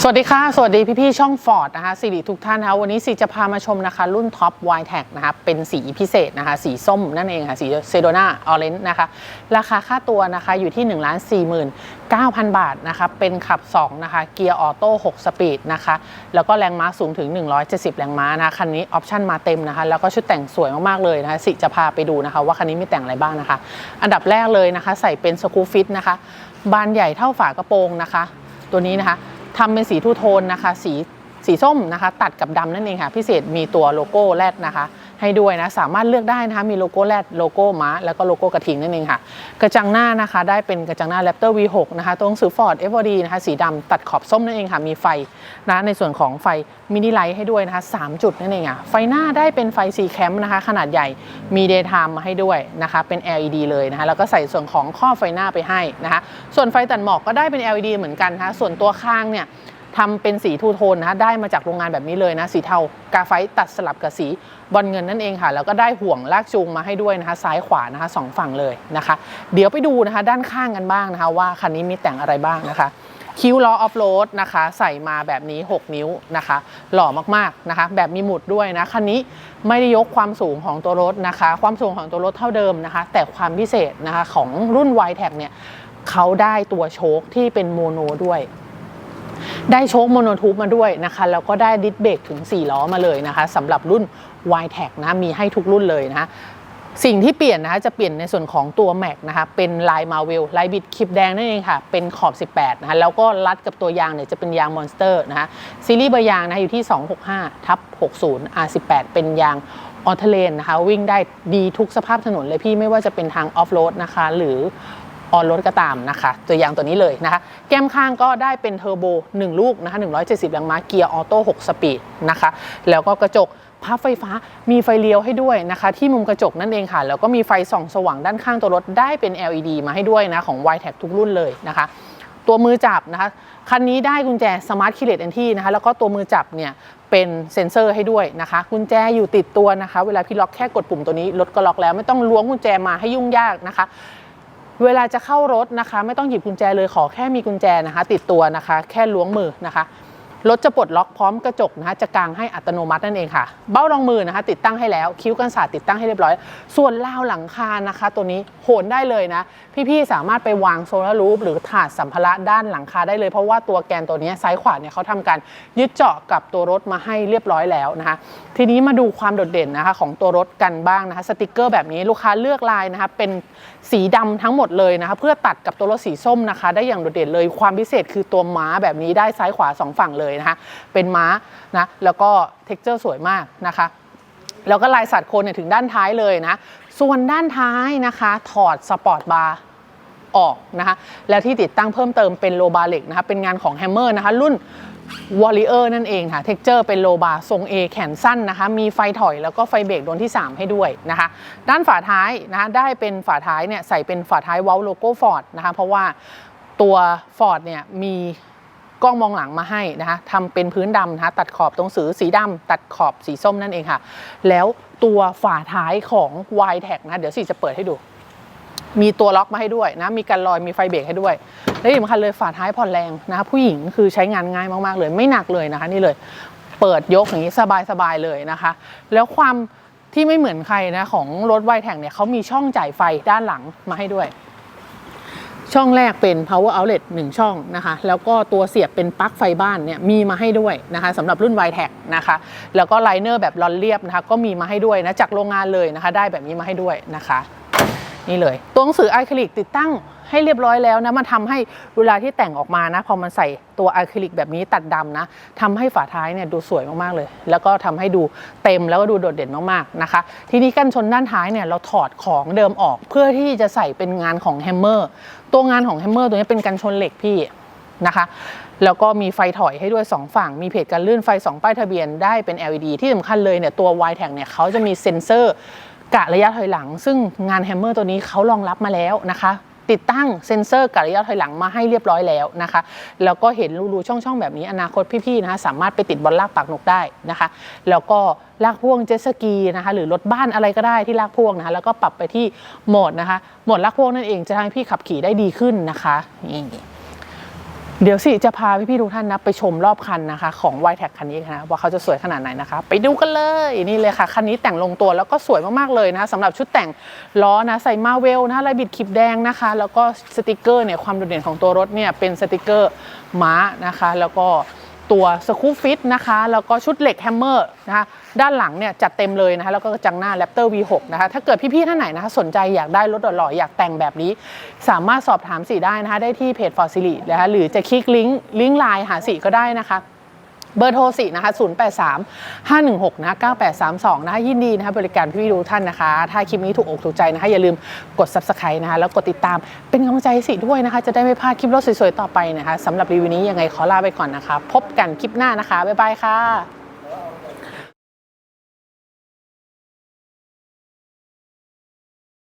สวัสดีค่ะ สวัสดีพี่ๆช่องฟอร์ดนะคะสิริทุกท่านนะคะวันนี้สิจะพามาชมนะคะ รุ่นท็อป y t e c นะคะเป็นสีพิเศษนะคะ สีส้มนั่นเองค่ะ สีเซโดนาออเรนจ์นะคะ ราคาค่าตัวนะคะอยู่ที่1 4 9 0 0 0บาทนะคะเป็นขับ 2 นะคะ เกียร์ออโต้6สปีดนะคะ แล้วก็แรงม้าสูงถึง 170 แรงม้านะคะ คันนี้ออปชั่นมาเต็มนะคะ แล้วก็ชุดแต่งสวยมากๆเลยนะคะ สิจะพาไปดูนะคะ ว่าคันนี้มีแต่งอะไรบ้างนะคะ อันดับแรกเลยนะคะ ใส่เป็นสกูฟิตนะคะ บานใหญ่เท่าฝากระโปรงนะคะ ตัวนี้นะคะ ทำเป็นสีทูโทนนะคะ สีสีส้มนะคะ ตัดกับดำนั่นเองค่ะ พิเศษมีตัวโลโก้แรดนะคะ ให้ด้วยนะ สามารถเลือกได้นะคะมีโลโก้แรดโลโก้ม้าแล้วก็โลโก้กระทิงนั่นเองค่ะ กระจังหน้านะคะ ได้เป็นกระจังหน้า Raptor V6 นะคะตัวหนังสือ Ford f อ d นะคะสีดำตัดขอบส้มนั่นเองค่ะ มีไฟนะในส่วนของไฟมินิไลท์ให้ด้วยนะคะ3จุดนั่นเองอะไฟหน้าได้เป็นไฟสีแคมนะคะ ขนาดใหญ่มี daytime มาให้ด้วยนะคะ เป็น LED เลยนะคะแล้วก็ใส่ส่วนของข้อไฟหน้าไปให้นะคะส่วนไฟตัดหมอกก็ได้เป็น LED เหมือนกันนะคะส่วนตัวข้างเนี่ย ทำเป็นสีทูโทนนะคะได้มาจากโรงงานแบบนี้เลยนะ สีเทากาไฟตัดสลับกับสีบอลเงินนั่นเองค่ะ แล้วก็ได้ห่วงลากจูงมาให้ด้วยนะคะ ซ้ายขวานะคะสองฝั่งเลยนะคะ เดี๋ยวไปดูนะคะด้านข้างกันบ้างนะคะ ว่าคันนี้มีแต่งอะไรบ้างนะคะคิ้วล้อออฟโรดนะคะ ใส่มาแบบนี้ 6 นิ้วนะคะ หล่อมากๆนะคะ แบบมีหมุดด้วยนะคันนี้ไม่ได้ยกความสูงของตัวรถนะคะ ความสูงของตัวรถเท่าเดิมนะคะ แต่ความพิเศษนะคะของรุ่น y t e c เนี่ยเขาได้ตัวโชคที่เป็นโมโนด้วย ได้โชคโมโนทูบมาด้วยนะคะแล้วก็ได้ดิสเบรกถึง 4 ล้อมาเลยนะคะสำหรับรุ่น y t e c นะมีให้ทุกรุ่นเลยนะคะสิ่งที่เปลี่ยนนะคะจะเปลี่ยนในส่วนของตัวแม็กนะคะเป็นลายมาเวลลายบิดคลิปแดงนั่นเองค่ะ เป็นขอบ 18 นะคะแล้วก็รัดกับตัวยางเนี่ยจะเป็นยางมอนสเตอร์นะคะซีรีส์เบอร์ยางนะคะอยู่ที่ 265ทับ60 R18 เป็นยางออเทเลนนะคะวิ่งได้ดีทุกสภาพถนนเลยพี่ไม่ว่าจะเป็นทางออฟโรดนะคะหรือ ออนรถก็ตามนะคะ ตัวอย่างตัวนี้เลยนะคะ แก้มข้างก็ได้เป็นเทอร์โบ 1 ลูกนะคะ 170 แรงม้าเกียร์ออโต้ 6 สปีดนะคะ แล้วก็กระจกพับไฟฟ้ามีไฟเลี้ยวให้ด้วยนะคะ ที่มุมกระจกนั่นเองค่ะ แล้วก็มีไฟส่องสว่างด้านข้างตัวรถได้เป็น LED มาให้ด้วยนะของ y t e c ทุกรุ่นเลยนะคะ ตัวมือจับนะคะคันนี้ได้กุญแจ Smart Keyless Entry นะคะแล้วก็ตัวมือจับเนี่ยเป็นเซ็นเซอร์ให้ด้วยนะคะ กุญแจอยู่ติดตัวนะคะ เวลาพี่ล็อกแค่กดปุ่มตัวนี้รถก็ล็อกแล้วไม่ต้องล้วงกุญแจมาให้ยุ่งยากนะคะ เวลาจะเข้ารถนะคะ ไม่ต้องหยิบกุญแจเลยขอแค่มีกุญแจนะคะ ติดตัวนะคะ แค่ล้วงมือนะคะ รถจะปลดล็อกพร้อมกระจกนะคะจะกางให้อัตโนมัตินั่นเองค่ะ เบ้ารองมือนะคะติดตั้งให้แล้ว คิ้วกันศาสตร์ติดตั้งให้เรียบร้อย ส่วนราวหลังคานะคะ ตัวนี้โหนได้เลยนะ พี่ๆสามารถไปวางโซลารูฟหรือถาดสัมภาระด้านหลังคาได้เลย เพราะว่าตัวแกนตัวนี้ซ้ายขวาเนี่ยเขาทำการยึดเจาะกับตัวรถมาให้เรียบร้อยแล้วนะคะทีนี้มาดูความโดดเด่นนะคะของตัวรถกันบ้างนะคะสติกเกอร์แบบนี้ลูกค้าเลือกลายนะคะเป็นสีดำทั้งหมดเลยนะคะเพื่อตัดกับตัวรถสีส้มนะคะ ได้อย่างโดดเด่นเลยความพิเศษคือตัวม้าแบบนี้ได้ซ้ายขวาสองฝั่งเลยนะคะเป็นม้านะแล้วก็เท็กเจอร์สวยมากนะคะแล้วก็ลายสัตว์โคนเนี่ยถึงด้านท้ายเลยนะ ส่วนด้านท้ายนะคะ ถอดสปอร์ตบาร์ออกนะคะ แล้วที่ติดตั้งเพิ่มเติมเป็นโลบาเล็กนะคะ เป็นงานของแฮมเมอร์นะคะ รุ่น w a r r i o r นั่นเองค่ะ เท็กเจอร์เป็นโลบาทรง A แขนสั้นนะคะ มีไฟถอยแล้วก็ไฟเบรกดวงที่ 3 ให้ด้วยนะคะ ด้านฝาท้ายนะคะได้เป็นฝาท้ายเนี่ยใส่เป็นฝาท้ายเวลโลโก้ฟอร์ดนะคะ เพราะว่าตัว Ford เนี่ยมี กล้องมองหลังมาให้นะคะทำเป็นพื้นดำนะคะตัดขอบตรงสือสีดำตัดขอบสีส้มนั่นเองค่ะ แล้วตัวฝาท้ายของ y t e c นะเดี๋ยวสิจะเปิดให้ดู มีตัวล็อกมาให้ด้วยนะมีกันลอยมีไฟเบรกให้ด้วยและที่สำคัญเลยฝาท้ายผ่อนแรงนะคะผู้หญิงคือใช้งานง่ายมากๆเลย ไม่หนักเลยนะคะนี่เลยเปิดยกอย่างนี้สบายๆเลยนะคะ แล้วความที่ไม่เหมือนใครนะของรถไวแท็กเนี่ยเขามีช่องจ่ายไฟด้านหลังมาให้ด้วย ช่องแรกเป็น power outlet 1 ช่องนะคะ แล้วก็ตัวเสียบเป็นปลั๊กไฟบ้านเนี่ยมีมาให้ด้วยนะคะสำหรับรุ่น y t e c นะคะ แล้วก็ไลเนอร์แบบรอนเรียบนะคะก็มีมาให้ด้วยนะจากโรงงานเลยนะคะ ได้แบบนี้มาให้ด้วยนะคะ นี่เลย ตัวหนังสือไอคลิกติดตั้ง ให้เรียบร้อยแล้วนะมันทำให้เวลาที่แต่งออกมานะพอมันใส่ตัวอะคริลิกแบบนี้ตัดดำนะทำให้ฝาท้ายเนี่ยดูสวยมากๆเลย แล้วก็ทำให้ดูเต็มแล้วก็ดูโดดเด่นมากๆนะคะ ทีนี้กันชนด้านท้ายเนี่ยเราถอดของเดิมออก เพื่อที่จะใส่เป็นงานของแฮมเมอร์ตัวงานของแฮมเมอร์ตัวนี้เป็นกันชนเหล็กพี่นะคะแล้วก็มีไฟถอยให้ด้วย 2 ฝั่ง มีเพจกันลื่นไฟ 2 ป้ายทะเบียนได้เป็น LED ที่สำคัญเลยเนี่ยตัว y t a g เนี่ยเขาจะมีเซ็นเซอร์กะระยะถอยหลัง ซึ่งงานแฮมเมอร์ตัวนี้เขารองรับมาแล้วนะคะ ติดตั้งเซ็นเซอร์กระยะถอยหลังมาให้เรียบร้อยแล้วนะคะ แล้วก็เห็นรูๆช่องๆ แบบนี้อนาคตพี่ๆนะคะสามารถไปติดบนลากปากนกได้นะคะ แล้วก็ลากพ่วงเจ็ตสกีนะคะหรือรถบ้านอะไรก็ได้ที่ลากพ่วงนะคะแล้วก็ปรับไปที่โหมดนะคะโหมดลากพ่วงนั่นเองจะทำให้พี่ขับขี่ได้ดีขึ้นนะคะนี่ เดี๋ยวสิจะพาพี่ๆทุกท่านนะไปชมรอบคันนะคะ ของ y t แท็คันนี้นะว่าเขาจะสวยขนาดไหนนะคะ ไปดูกันเลยนี่เลยค่ะ คันนี้แต่งลงตัวแล้วก็สวยมากๆเลยนะสำหรับชุดแต่งล้อนะใส่มาเวลนะลายบิดคลิปแดงนะคะ แล้วก็สติกเกอร์เนี่ยความโดดเด่นของตัวรถเนี่ยเป็นสติกเกอร์ม้านะคะ แล้วก็ตัวสกู๊ฟิตนะคะ แล้วก็ชุดเหล็กแฮมเมอร์นะคะ ด้านหลังเนี่ยจัดเต็มเลยนะคะแล้วก็กระจังหน้า Raptor V6 นะคะถ้าเกิดพี่ๆท่านไหนนะคะสนใจอยากได้รถหล่อๆอยากแต่งแบบนี้ สามารถสอบถามสีได้นะคะได้ที่เพจฟอร์ซิลินะคะหรือจะคลิกลิงก์ลิงก์ไลน์หาสีก็ได้นะคะเบอร์โทรสินะคะ 083 516 นะ 9832 นะคะยินดีนะคะบริการพี่ๆทุกท่านนะคะ ถ้าคลิปนี้ถูกอกถูกใจนะคะ อย่าลืมกด subscribe นะคะ แล้วกดติดตามเป็นกำลังใจสิด้วยนะคะ จะได้ไม่พลาดคลิปรถสวยๆ ต่อไปนะคะสำหรับรีวิวนี้ยังไงขอลาไปก่อนนะคะ พบกันคลิปหน้านะคะ บ๊ายบายค่ะ